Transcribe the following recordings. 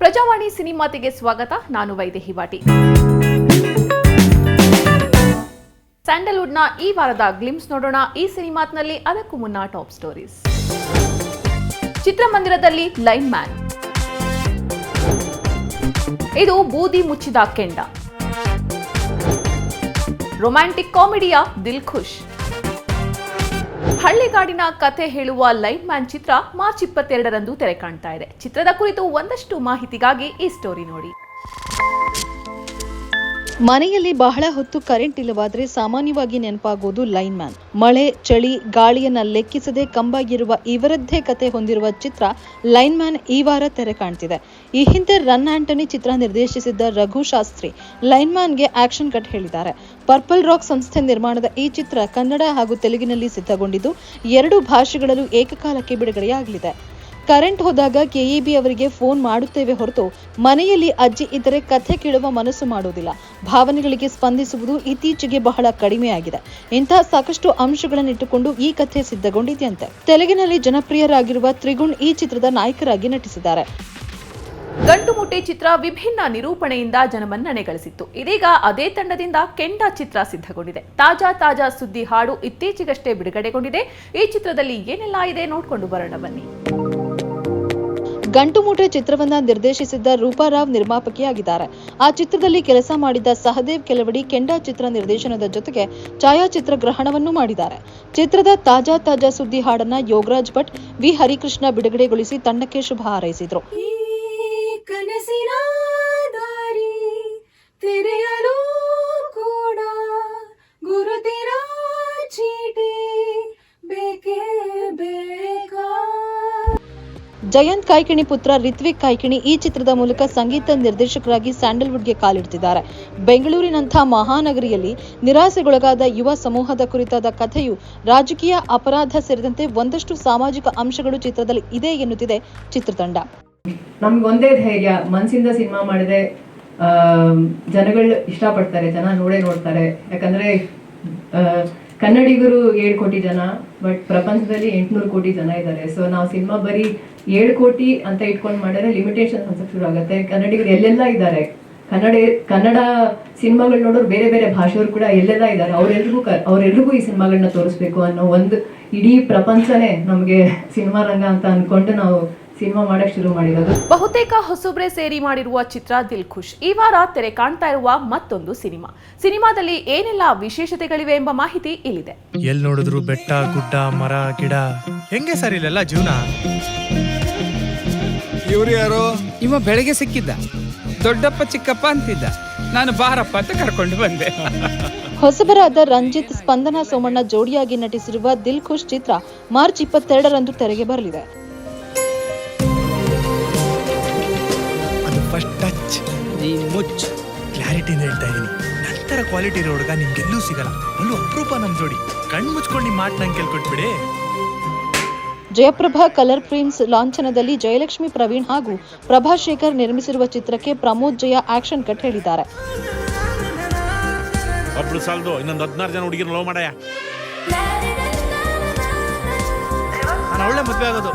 ಪ್ರಜಾವಾಣಿ ಸಿನಿಮಾತಿಗೆ ಸ್ವಾಗತ, ನಾನು ವೈದೇಹಿ ವಾಟಿ ಸ್ಯಾಂಡಲ್ವುಡ್ನ ಈ ವಾರದ ಗ್ಲಿಮ್ಸ್ ನೋಡೋಣ, ಈ ಸಿನಿಮಾತ್ನಲ್ಲಿ ಅದಕ್ಕೂ ಮುನ್ನ ಟಾಪ್ ಸ್ಟೋರೀಸ್. ಚಿತ್ರಮಂದಿರದಲ್ಲಿ ಲೈನ್ ಮ್ಯಾನ್. ಇದು ಬೂದಿ ಮುಚ್ಚಿದ ಕೆಂಡ. ರೊಮ್ಯಾಂಟಿಕ್ ಕಾಮಿಡಿಯ ದಿಲ್ ಖುಷ್. ಹಳ್ಳಿಗಾಡಿನ ಕಥೆ ಹೇಳುವ ಲೈನ್ ಮ್ಯಾನ್ ಚಿತ್ರ ಮಾರ್ಚ್ ಇಪ್ಪತ್ತೆರಡರಂದು ತೆರೆ ಕಾಣ್ತಾ ಇದೆ. ಚಿತ್ರದ ಕುರಿತು ಒಂದಷ್ಟು ಮಾಹಿತಿಗಾಗಿ ಈ ಸ್ಟೋರಿ ನೋಡಿ. ಮನೆಯಲ್ಲಿ ಬಹಳ ಹೊತ್ತು ಕರೆಂಟ್ ಇಲ್ಲವಾದ್ರೆ ಸಾಮಾನ್ಯವಾಗಿ ನೆನಪಾಗೋದು ಲೈನ್ ಮ್ಯಾನ್. ಮಳೆ, ಚಳಿ, ಗಾಳಿಯನ್ನ ಲೆಕ್ಕಿಸದೆ ಕಂಬಾಗಿರುವ ಇವರದ್ದೇ ಕತೆ ಹೊಂದಿರುವ ಚಿತ್ರ ಲೈನ್ ಮ್ಯಾನ್ ಈ ವಾರ ತೆರೆ ಕಾಣ್ತಿದೆ. ಈ ಹಿಂದೆ ರನ್ ಆಂಟನಿ ಚಿತ್ರ ನಿರ್ದೇಶಿಸಿದ್ದ ರಘು ಶಾಸ್ತ್ರಿ ಲೈನ್ ಮ್ಯಾನ್ಗೆ ಆಕ್ಷನ್ ಕಟ್ ಹೇಳಿದ್ದಾರೆ. ಪರ್ಪಲ್ ರಾಕ್ ಸಂಸ್ಥೆ ನಿರ್ಮಾಣದ ಈ ಚಿತ್ರ ಕನ್ನಡ ಹಾಗೂ ತೆಲುಗಿನಲ್ಲಿ ಸಿದ್ಧಗೊಂಡಿದ್ದು ಎರಡು ಭಾಷೆಗಳಲ್ಲೂ ಏಕಕಾಲಕ್ಕೆ ಬಿಡುಗಡೆಯಾಗಲಿದೆ. ಕರೆಂಟ್ ಹೋದಾಗ ಕೆಇಬಿ ಅವರಿಗೆ ಫೋನ್ ಮಾಡುತ್ತೇವೆ ಹೊರತು ಮನೆಯಲ್ಲಿ ಅಜ್ಜಿ ಇದ್ದರೆ ಕಥೆ ಕೇಳುವ ಮನಸ್ಸು ಮಾಡುವುದಿಲ್ಲ. ಭಾವನೆಗಳಿಗೆ ಸ್ಪಂದಿಸುವುದು ಇತ್ತೀಚೆಗೆ ಬಹಳ ಕಡಿಮೆಯಾಗಿದೆ. ಇಂತಹ ಸಾಕಷ್ಟು ಅಂಶಗಳನ್ನಿಟ್ಟುಕೊಂಡು ಈ ಕಥೆ ಸಿದ್ಧಗೊಂಡಿದೆಯಂತೆ. ತೆಲುಗಿನಲ್ಲಿ ಜನಪ್ರಿಯರಾಗಿರುವ ತ್ರಿಗುಣ್ ಈ ಚಿತ್ರದ ನಾಯಕರಾಗಿ ನಟಿಸಿದ್ದಾರೆ. ಗಂಟು ಮುಟ್ಟಿ ಚಿತ್ರ ವಿಭಿನ್ನ ನಿರೂಪಣೆಯಿಂದ ಜನಮನ್ನಣೆ ಗಳಿಸಿತ್ತು ಇದೀಗ ಅದೇ ತಂಡದಿಂದ ಕೆಂಡ ಚಿತ್ರ ಸಿದ್ಧಗೊಂಡಿದೆ. ತಾಜಾ ತಾಜಾ ಸುದ್ದಿ ಹಾಡು ಇತ್ತೀಚೆಗಷ್ಟೇ ಬಿಡುಗಡೆಗೊಂಡಿದೆ. ಈ ಚಿತ್ರದಲ್ಲಿ ಏನೆಲ್ಲ ಇದೆ ನೋಡ್ಕೊಂಡು ಬರೋಣ ಬನ್ನಿ. ಗಂಟು ಮೂಟೆ ಚಿತ್ರವನ್ನ ನಿರ್ದೇಶಿಸಿದ್ದ ರೂಪಾರಾವ್ ನಿರ್ಮಾಪಕಿಯಾಗಿದ್ದಾರೆ. ಆ ಚಿತ್ರದಲ್ಲಿ ಕೆಲಸ ಮಾಡಿದ್ದ ಸಹದೇವ್ ಕೆಲವಡಿ ಕೆಂಡ ಚಿತ್ರ ನಿರ್ದೇಶನದ ಜೊತೆಗೆ ಛಾಯಾಚಿತ್ರ ಗ್ರಹಣವನ್ನು ಮಾಡಿದ್ದಾರೆ. ಚಿತ್ರದ ತಾಜಾ ತಾಜಾ ಸುದ್ದಿ ಹಾಡನ್ನ ಯೋಗರಾಜ್ ಭಟ್ ವಿ ಹರಿಕೃಷ್ಣ ಬಿಡುಗಡೆಗೊಳಿಸಿ ತಂಡಕ್ಕೆ ಶುಭ ಹಾರೈಸಿದ್ರು. ಕನಸಿನ ದಾರಿ ಕೂಡ ಚೀಟಿ ಜಯಂತ್ ಕಾಯ್ಕಿಣಿ ಪುತ್ರ ರಿತ್ವಿಕ್ ಕಾಯ್ಕಿಣಿ ಈ ಚಿತ್ರದ ಮೂಲಕ ಸಂಗೀತ ನಿರ್ದೇಶಕರಾಗಿ ಸ್ಯಾಂಡಲ್ವುಡ್ಗೆ ಕಾಲಿಡ್ತಿದ್ದಾರೆ. ಬೆಂಗಳೂರಿನಂಥ ಮಹಾನಗರಿಯಲ್ಲಿ ನಿರಾಸೆಗೊಳಗಾದ ಯುವ ಸಮೂಹದ ಕುರಿತಾದ ಕಥೆಯು ರಾಜಕೀಯ ಅಪರಾಧ ಸೇರಿದಂತೆ ಒಂದಷ್ಟು ಸಾಮಾಜಿಕ ಅಂಶಗಳು ಚಿತ್ರದಲ್ಲಿ ಇದೆ ಎನ್ನುತ್ತಿದೆ ಚಿತ್ರತಂಡ. ನಮ್ಗೆ ಒಂದೇ ಧೈರ್ಯ ಮನಸ್ಸಿಂದ ಸಿನಿಮಾ ಮಾಡಿದ್ರೆ ಜನಗಳು ಇಷ್ಟಪಡ್ತಾರೆ, ಜನ ನೋಡೇ ನೋಡ್ತಾರೆ. ಯಾಕಂದ್ರೆ ಕನ್ನಡಿಗರು ಏಳು ಕೋಟಿ ಜನ, ಬಟ್ ಪ್ರಪಂಚದಲ್ಲಿ ಎಂಟ್ನೂರು ಕೋಟಿ ಜನ ಇದ್ದಾರೆ. ಸೊ ನಾವು ಸಿನಿಮಾ ಬರೀ ಏಳು ಕೋಟಿ ಅಂತ ಇಟ್ಕೊಂಡು ಮಾಡಿದ್ರೆ ಲಿಮಿಟೇಷನ್ ಅನ್ಸಕ್ ಶುರು ಆಗುತ್ತೆ. ಕನ್ನಡಿಗರು ಎಲ್ಲೆಲ್ಲ ಇದ್ದಾರೆ. ಕನ್ನಡ ಕನ್ನಡ ಸಿನಿಮಾಗಳು ನೋಡೋರು ಬೇರೆ ಬೇರೆ ಭಾಷೆಯವರು ಕೂಡ ಎಲ್ಲೆಲ್ಲ ಇದ್ದಾರೆ. ಅವರೆಲ್ರಿಗೂ ಅವರೆಲ್ರಿಗೂ ಈ ಸಿನಿಮಾಗಳನ್ನ ತೋರಿಸ್ಬೇಕು ಅನ್ನೋ ಒಂದು ಇಡೀ ಪ್ರಪಂಚನೇ ನಮಗೆ ಸಿನಿಮಾ ರಂಗ ಅಂತ ಅನ್ಕೊಂಡು ನಾವು ಸಿನಿಮಾ ಮಾಡಕ್ ಶುರು ಮಾಡಿರೋದು? ಬಹುತೇಕ ಹೊಸಬ್ರೆ ಸೇರಿ ಮಾಡಿರುವ ಚಿತ್ರ ದಿಲ್ ಖುಷ್. ಈ ವಾರ ತೆರೆ ಕಾಣ್ತಾ ಇರುವ ಮತ್ತೊಂದು ಸಿನಿಮಾ. ಸಿನಿಮಾದಲ್ಲಿ ಏನೆಲ್ಲ ವಿಶೇಷತೆಗಳಿವೆ ಎಂಬ ಮಾಹಿತಿ ಇಲ್ಲಿದೆ. ಎಲ್ ನೋಡಿದ್ರು ಬೆಟ್ಟ ಗುಡ್ಡ ಮರ ಗಿಡ. ಹೆಂಗೆ ಸರ್ ಇಲ್ಲೆಲ್ಲ ಜೀವನ? ಇವ್ರು ಯಾರು? ಇವ ಬೆಳಗ್ಗೆ ಸಿಕ್ಕಿದ್ದ. ದೊಡ್ಡಪ್ಪ ಚಿಕ್ಕಪ್ಪ ಅಂತಿದ್ದ. ನಾನು ಬಾರಪ್ಪ ಅಂತ ಕರ್ಕೊಂಡು ಬಂದೆ. ಹೊಸಬರಾದ ರಂಜಿತ್ ಸ್ಪಂದನ ಸೋಮಣ್ಣ ಜೋಡಿಯಾಗಿ ನಟಿಸಿರುವ ದಿಲ್ ಖುಷ್ ಚಿತ್ರ ಮಾರ್ಚ್ ಇಪ್ಪತ್ತೆರಡರಂದು ತೆರೆಗೆ ಬರಲಿದೆ. ಮುಚ್ಚ ಕ್ಲಾರಿಟಿ ಹೇಳ್ತಾ ಇದ್ದೀನಿ ನಂತರ ಕ್ವಾಲಿಟಿ ಇರೋ ಹುಡುಗ ನಿಮ್ಗೆಲ್ಲೂ ಸಿಗಲ್ಲ. ಅಲ್ಲೂ ಅಪರೂಪ ನಮ್ ಜೋಡಿ. ಕಣ್ ಮುಚ್ಕೊಂಡು ನಿಮ್ ಮಾತು ನಂಗೆ ಕೇಳ್ಕೊಟ್ಬಿಡಿ ಜಯಪ್ರಭಾ ಕಲರ್ ಫ್ರೇಮ್ಸ್ ಲಾಂಛನದಲ್ಲಿ ಜಯಲಕ್ಷ್ಮಿ ಪ್ರವೀಣ್ ಹಾಗೂ ಪ್ರಭಾಶೇಖರ್ ನಿರ್ಮಿಸಿರುವ ಚಿತ್ರಕ್ಕೆ ಪ್ರಮೋದ್ ಜಯ ಆಕ್ಷನ್ ಕಟ್ ಹೇಳಿದ್ದಾರೆ. ಒಬ್ಳು ಸಾಲದು ಇನ್ನೊಂದು ಹದಿನಾರು ಜನ ಹುಡುಗಿನ ಲವ್ ಮಾಡಯ್ಯ ನಾನು ಒಳ್ಳೆ ಮದ್ವೆ ಆಗೋದು.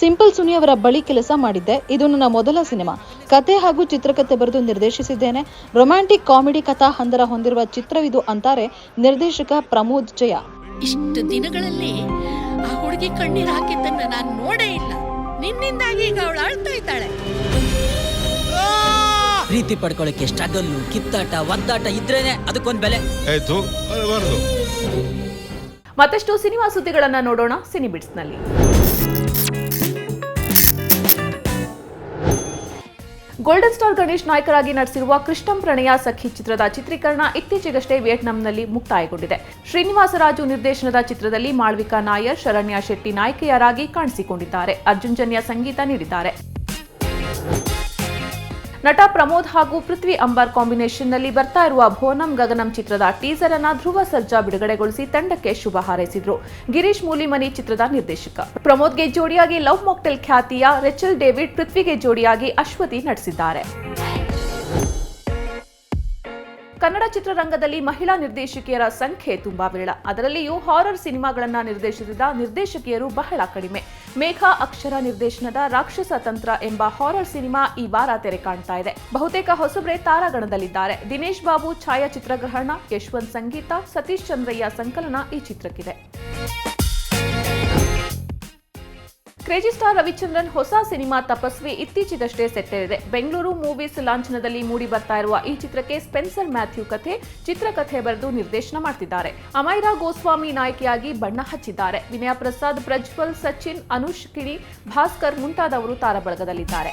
ಸಿಂಪಲ್ ಸುನಿ ಅವರ ಬಳಿ ಕೆಲಸ ಮಾಡಿದ್ದೆ. ಇದು ನನ್ನ ಮೊದಲ ಸಿನಿಮಾ. ಕತೆ ಹಾಗೂ ಚಿತ್ರಕಥೆ ಬರೆದು ನಿರ್ದೇಶಿಸಿದ್ದೇನೆ. ರೊಮ್ಯಾಂಟಿಕ್ ಕಾಮಿಡಿ ಕಥಾ ಹಂದರ ಹೊಂದಿರುವ ಚಿತ್ರವಿದು ಅಂತಾರೆ ನಿರ್ದೇಶಕ ಪ್ರಮೋದ್ ಜಯ. ಇಷ್ಟು ದಿನಗಳಲ್ಲಿ ಆ ಹುಡುಗಿ ಕಣ್ಣೀರ್ ಹಾಕಿದ್ದನ್ನ ನಾನು ನೋಡೇ ಇಲ್ಲ. ನಿನ್ನಿಂದಾಗಿ ಈಗ ಅವಳು ಅಳ್ತಾ ಇದ್ದಾಳೆ. ಪ್ರೀತಿ ಪಡ್ಕೊಳ್ಳಕ್ಕೆ ಸ್ಟ್ರಗಲ್ಲು ಕಿತ್ತಾಟ ಒದ್ದಾಟ ಇದ್ರೇನೆ ಅದಕ್ಕೊಂದು ಬೆಲೆ. ಆಯ್ತು. ಮತ್ತಷ್ಟು ಸಿನಿಮಾ ಸುದ್ದಿಗಳನ್ನ ನೋಡೋಣ ಸಿನಿಬಿಟ್ಸ್ನಲ್ಲಿ ಗೋಲ್ಡನ್ ಸ್ಟಾರ್ ಗಣೇಶ್ ನಾಯಕರಾಗಿ ನಟಿಸಿರುವ ಕೃಷ್ಣಂ ಪ್ರಣಯ ಸಖಿ ಚಿತ್ರದ ಚಿತ್ರೀಕರಣ ಇತ್ತೀಚೆಗಷ್ಟೇ ವಿಯೆಟ್ನಾಂನಲ್ಲಿ ಮುಕ್ತಾಯಗೊಂಡಿದೆ. ಶ್ರೀನಿವಾಸರಾಜು ನಿರ್ದೇಶನದ ಚಿತ್ರದಲ್ಲಿ ಮಾಳ್ವಿಕಾ ನಾಯರ್, ಶರಣ್ಯ ಶೆಟ್ಟಿ ನಾಯಕಿಯರಾಗಿ ಕಾಣಿಸಿಕೊಂಡಿದ್ದಾರೆ. ಅರ್ಜುನ್ ಜನ್ಯ ಸಂಗೀತ ನೀಡಿದ್ದಾರೆ. ನಟ ಪ್ರಮೋದ್ ಹಾಗೂ ಪೃಥ್ವಿ ಅಂಬರ್ ಕಾಂಬಿನೇಷನ್ನಲ್ಲಿ ಬರ್ತಾ ಇರುವ ಭೋನಂ ಗಗನಂ ಚಿತ್ರದ ಟೀಸರ್ ಅನ್ನ ಧ್ರುವ ಸರ್ಜಾ ಬಿಡುಗಡೆಗೊಳಿಸಿ ತಂಡಕ್ಕೆ ಶುಭ ಹಾರೈಸಿದ್ರು. ಗಿರೀಶ್ ಮೂಲಿಮನಿ ಚಿತ್ರದ ನಿರ್ದೇಶಕ. ಪ್ರಮೋದ್ಗೆ ಜೋಡಿಯಾಗಿ ಲವ್ ಮಾಕ್ಟೆಲ್ ಖ್ಯಾತಿಯ ರೆಚಲ್ ಡೇವಿಡ್, ಪೃಥ್ವಿಗೆ ಜೋಡಿಯಾಗಿ ಅಶ್ವತಿ ನಟಿಸಿದ್ದಾರೆ. ಕನ್ನಡ ಚಿತ್ರರಂಗದಲ್ಲಿ ಮಹಿಳಾ ನಿರ್ದೇಶಕಿಯರ ಸಂಖ್ಯೆ ತುಂಬಾ ವಿರಳ. ಅದರಲ್ಲಿಯೂ ಹಾರರ್ ಸಿನಿಮಾಗಳನ್ನ ನಿರ್ದೇಶಿಸಿದ ನಿರ್ದೇಶಕಿಯರು ಬಹಳ ಕಡಿಮೆ. ಮೇಘಾ ಅಕ್ಷರ ನಿರ್ದೇಶನದ ರಾಕ್ಷಸ ತಂತ್ರ ಎಂಬ ಹಾರರ್ ಸಿನಿಮಾ ಈ ವಾರ ತೆರೆ ಕಾಣ್ತಾ ಇದೆ. ಬಹುತೇಕ ಹೊಸಬ್ರೆ ತಾರಾಗಣದಲ್ಲಿದ್ದಾರೆ. ದಿನೇಶ್ ಬಾಬು, ಛಾಯಾಚಿತ್ರಗ್ರಹಣ, ಯಶವಂತ್ ಸಂಗೀತ, ಸತೀಶ್ ಚಂದ್ರಯ್ಯ ಸಂಕಲನ ಈ ಚಿತ್ರಕ್ಕಿದೆ. ಕ್ರೇಜಿ ಸ್ಟಾರ್ ರವಿಚಂದ್ರನ್ ಹೊಸ ಸಿನಿಮಾ ತಪಸ್ವಿ ಇತ್ತೀಚೆಗಷ್ಟೇ ಸೆಟ್ಟೇರಿದೆ. ಬೆಂಗಳೂರು ಮೂವೀಸ್ ಲಾಂಛನದಲ್ಲಿ ಮೂಡಿ ಬರ್ತಾ ಇರುವ ಈ ಚಿತ್ರಕ್ಕೆ ಸ್ಪೆನ್ಸರ್ ಮ್ಯಾಥ್ಯೂ ಕಥೆ, ಚಿತ್ರಕಥೆ ಬರೆದು ನಿರ್ದೇಶನ ಮಾಡ್ತಿದ್ದಾರೆ. ಅಮೈರಾ ಗೋಸ್ವಾಮಿ ನಾಯಕಿಯಾಗಿ ಬಣ್ಣ ಹಚ್ಚಿದ್ದಾರೆ. ವಿನಯ ಪ್ರಸಾದ್ ಪ್ರಜ್ವಲ್, ಸಚಿನ್, ಅನುಷ್ ಕಿಣಿ, ಭಾಸ್ಕರ್ ಮುಂತಾದವರು ತಾರಬಳಗದಲ್ಲಿದ್ದಾರೆ.